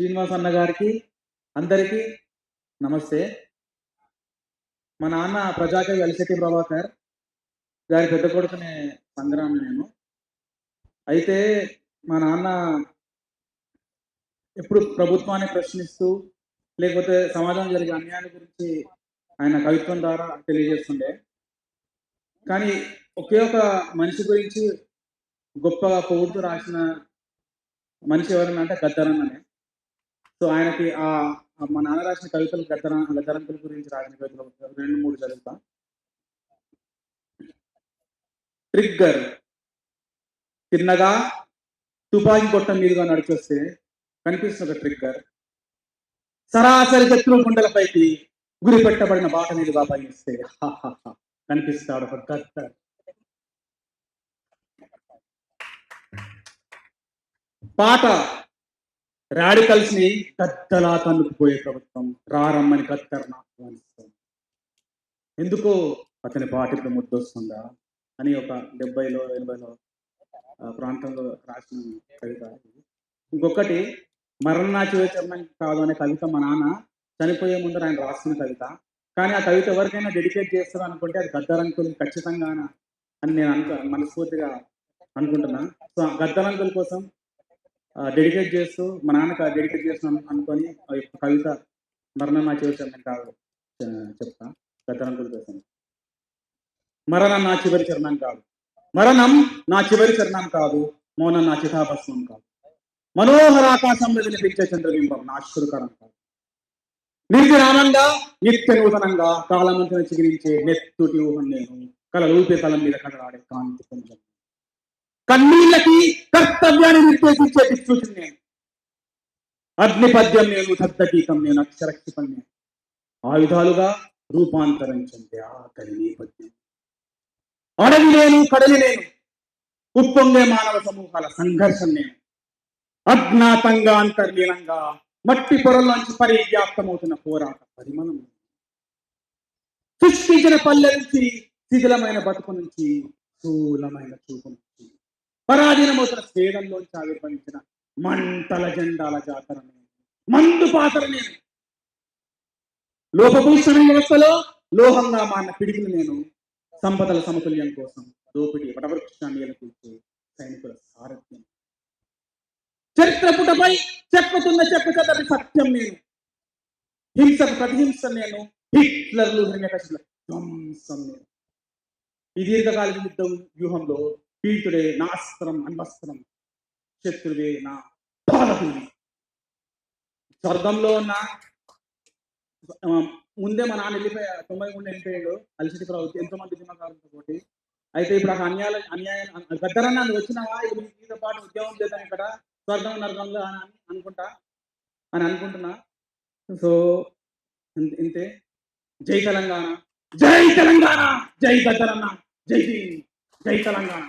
శ్రీనివాస్ అన్న గారికి అందరికీ నమస్తే. మా నాన్న ప్రజాకవి అలిశెట్టి ప్రభాకర్ గారి పెద్ద కొడుకునే సంగ్రామ్ నేను. అయితే మా నాన్న ఎప్పుడు ప్రభుత్వాన్ని ప్రశ్నిస్తూ లేకపోతే సమాజం జరిగే అన్యాయాల గురించి ఆయన కవిత్వం ద్వారా తెలియజేస్తుండే. కానీ ఒకే ఒక మనిషి గురించి గొప్పగా పొగుడుతూ రాసిన మనిషి ఎవరన్నా అంటే గద్దరన్ననే సో ఆయనకి ఆ ఆ మా నాన్న రాసిన కవితలు గద్దర గద్దరంకుల గురించి రాసిన కవితలు రెండు మూడు చదువుతా. ట్రిగ్గర్ తిన్నగా తుపాకి కొట్టం మీదుగా నడిచొస్తే కనిపిస్తుంది ఒక ట్రిగ్గర్ సరాసరి శత్రు గుండెలపైకి గురి పెట్టబడిన బాట మీదుగా పయనిస్తే కనిపిస్తాడు ఒక గద్దర్ పాట. రాడికల్స్ని గద్దలా తన్నుకుపోయే ప్రభుత్వం. రారమ్మని గద్దర్ ఆహ్వానిస్తుంది ఎందుకో అతని పాట ఇప్పుడు ముద్దొస్తుందా అని ఒక డెబ్బైలో ఎనభైలో ప్రాంతంలో రాసిన కవిత ఇంకొకటి మరణాచి చర్మం కాదు అనే కవిత మా నాన్న చనిపోయే ముందు ఆయన రాసిన కవిత. కానీ ఆ కవిత ఎవరికైనా డెడికేట్ చేస్తారు అనుకుంటే అది గద్దరంకులు ఖచ్చితంగా అని నేను అనుకో మనస్ఫూర్తిగా అనుకుంటున్నా. సో గద్దరంకుల కోసం డెడికేట్ చేస్తూ మా నాన్నకు డెడికేట్ చేస్తున్నాను అనుకొని కవిత మరణం నా చివరి చరణం కాదు చెప్తా. గద్దరంకుల కోసం. మరణం నా చివరి చరణం కాదు. మరణం నా చివరి చరణం కాదు. మౌనం నా చితాభస్మం కాదు. మనోహర ఆకాశంలో వినిపించే చంద్రబింబం నా అశ్రుకరం కాదు. నిర్విరామంగా నిత్య నూతనంగా కాలమంతున చిగిరించే నెత్తుటి ఊహం నేను. కల రూపే కలం మీద కనరాడే కాంతి పుంజం. కన్నీళ్ళకి కర్తవ్యాన్ని నిర్దేశించే దిక్సూచిని నేను. అగ్నిపద్యం నేను దగ్ధగీతం నేను అక్షరక్షిపం నేను. ఆయుధాలుగా రూపాంతరం చెందే ఆకలి నేపథ్యం అడవి నేను కడలి నేను ఉప్పొంగే మానవ సమూహాల సంఘర్షణ నేను. అజ్ఞాతంగా అంతర్లీనంగా మట్టి పొరల్లోంచి పరివ్యాప్తమవుతున్న పోరాట పరిమళం సృష్టించిన పల్లె నుంచి శిథిలమైన బతుకు నుంచి స్థూలమైన చూపు నుంచి. పరాధీనమవుతున్న స్వేదంలోంచి ఆవిర్భవించిన మంటల జెండాల జాతర మందు పాత్ర నేను. లోపభూషణ వ్యవస్థలో లోహంగా మారిన పిడికిలు నేను సంపదల సమతుల్యం కోసం దోపిడీ వటవృక్షాన్ని కూర్చే సైనికుల సారథ్యం. చరిత్ర పుటపై చెప్పుతున్న చెప్పు చదటి సత్యం నేను. హింస ప్రతిహింస నేను. హిట్లర్లు ధ్వంసం నేను. ఈ దీర్ఘకాలిక యుద్ధం వ్యూహంలో పీతుడే నా అస్త్రం అన్వస్త్రం శత్రువే నా పాలకుని స్వర్గంలో ఉన్న ముందే మా నాన్న వెళ్ళిపోయా తొంభై మూడు వెళ్ళిపోయాడు అలసిటి ప్రభుత్వం ఎంతో మంది దిమ్మకారులతో పోటీ అయితే ఇప్పుడు ఆ అన్యాయ అన్యాయం గద్దరన్నా నువ్వు వచ్చినావా? ఇది నీతో పాటు ఉద్యోగం చేద్దాం ఇక్కడ స్వర్గం నరకంలో అని అనుకుంటా అని అనుకుంటున్నా. సో ఇంత- ఇంతే. జై తెలంగాణ జై తెలంగాణ జై గద్దరన్న జై జై తెలంగాణ